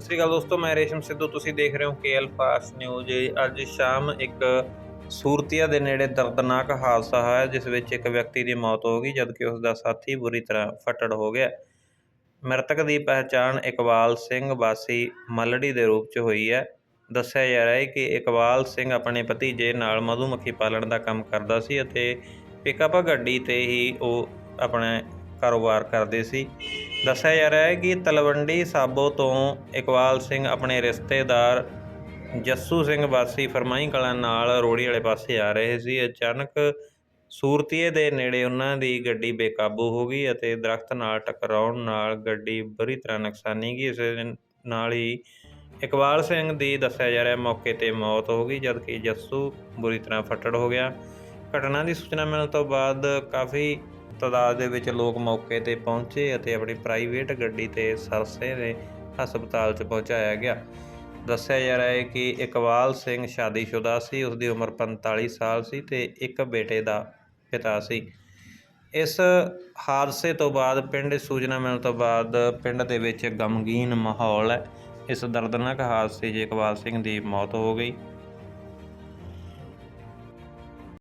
ਸਤਿ ਸ਼੍ਰੀ ਅਕਾਲ ਦੋਸਤੋ, ਮੈਂ ਰੇਸ਼ਮ ਸਿੱਧੂ। ਤੁਸੀਂ ਦੇਖ ਰਹੇ ਹੋ ਕੇਐਲ ਫਾਸਟ ਨਿਊਜ਼। ਅੱਜ ਸ਼ਾਮ ਇੱਕ ਸੂਰਤੀਆ ਦੇ ਨੇੜੇ ਦਰਦਨਾਕ ਹਾਦਸਾ ਹੋਇਆ, ਜਿਸ ਵਿੱਚ ਇੱਕ ਵਿਅਕਤੀ ਦੀ ਮੌਤ ਹੋ ਗਈ, ਜਦਕਿ ਉਸ ਦਾ ਸਾਥੀ ਬੁਰੀ ਤਰ੍ਹਾਂ ਫਟੜ ਹੋ ਗਿਆ। ਮ੍ਰਿਤਕ ਦੀ ਪਹਿਚਾਣ ਇਕਬਾਲ ਸਿੰਘ ਵਾਸੀ ਮੱਲੜੀ ਦੇ ਰੂਪ 'ਚ ਹੋਈ ਹੈ। ਦੱਸਿਆ ਜਾ ਰਿਹਾ ਹੈ ਕਿ ਇਕਬਾਲ ਸਿੰਘ ਆਪਣੇ ਭਤੀਜੇ ਨਾਲ ਮਧੂਮੱਖੀ ਪਾਲਣ ਦਾ ਕੰਮ ਕਰਦਾ ਸੀ ਅਤੇ ਪਿਕਅਪ ਗੱਡੀ ਤੇ ਹੀ ਉਹ ਆਪਣਾ ਕਾਰੋਬਾਰ ਕਰਦੇ ਸੀ। ਦੱਸਿਆ ਜਾ ਰਿਹਾ ਹੈ ਕਿ ਤਲਵੰਡੀ ਸਾਬੋ ਤੋਂ ਇਕਬਾਲ ਸਿੰਘ ਆਪਣੇ ਰਿਸ਼ਤੇਦਾਰ ਜੱਸੂ ਸਿੰਘ ਵਾਸੀ ਫਰਮਾਈ ਕਲਾਂ ਨਾਲ ਰੋੜੀ ਵਾਲੇ ਪਾਸੇ ਆ ਰਹੇ ਸੀ। ਅਚਾਨਕ ਸੂਰਤੀਏ ਦੇ ਨੇੜੇ ਉਹਨਾਂ ਦੀ ਗੱਡੀ ਬੇਕਾਬੂ ਹੋ ਗਈ ਅਤੇ ਦਰਖਤ ਨਾਲ ਟਕਰਾਉਣ ਨਾਲ ਗੱਡੀ ਬੁਰੀ ਤਰ੍ਹਾਂ ਨੁਕਸਾਨੀ ਗਈ। ਇਸ ਨਾਲ ਹੀ ਇਕਬਾਲ ਸਿੰਘ ਦੀ ਦੱਸਿਆ ਜਾ ਰਿਹਾ ਮੌਕੇ ਤੇ ਮੌਤ ਹੋ ਗਈ, ਜਦਕਿ ਜੱਸੂ ਬੁਰੀ ਤਰ੍ਹਾਂ ਫੱਟੜ ਹੋ ਗਿਆ। ਘਟਨਾ ਦੀ ਸੂਚਨਾ ਮਿਲਣ ਤੋਂ ਬਾਅਦ ਕਾਫੀ ਤਾਦਾਦ ਦੇ ਵਿੱਚ ਲੋਕ ਮੌਕੇ ਤੇ ਪਹੁੰਚੇ ਅਤੇ ਆਪਣੀ ਪ੍ਰਾਈਵੇਟ ਗੱਡੀ ਤੇ ਸਰਸੇ ਦੇ ਹਸਪਤਾਲ 'ਚ ਪਹੁੰਚਾਇਆ ਗਿਆ। ਦੱਸਿਆ ਜਾ ਰਿਹਾ ਹੈ ਕਿ ਇਕਬਾਲ ਸਿੰਘ ਸ਼ਾਦੀशुदा ਸੀ ਉਸ ਦੀ ਉਮਰ 45 ਸਾਲ ਸੀ ਤੇ ਇੱਕ ਬੇਟੇ ਦਾ ਪਿਤਾ ਸੀ। ਇਸ ਹਾਦਸੇ ਤੋਂ ਬਾਅਦ ਪਿੰਡ ਸੂਚਨਾ ਮਿਲਣ ਤੋਂ ਬਾਅਦ ਪਿੰਡ ਦੇ ਵਿੱਚ ਗਮਗੀਨ ਮਾਹੌਲ ਹੈ। ਇਸ ਦਰਦਨਾਕ ਹਾਦਸੇ 'ਚ ਇਕਬਾਲ ਸਿੰਘ ਦੀ ਮੌਤ ਹੋ ਗਈ।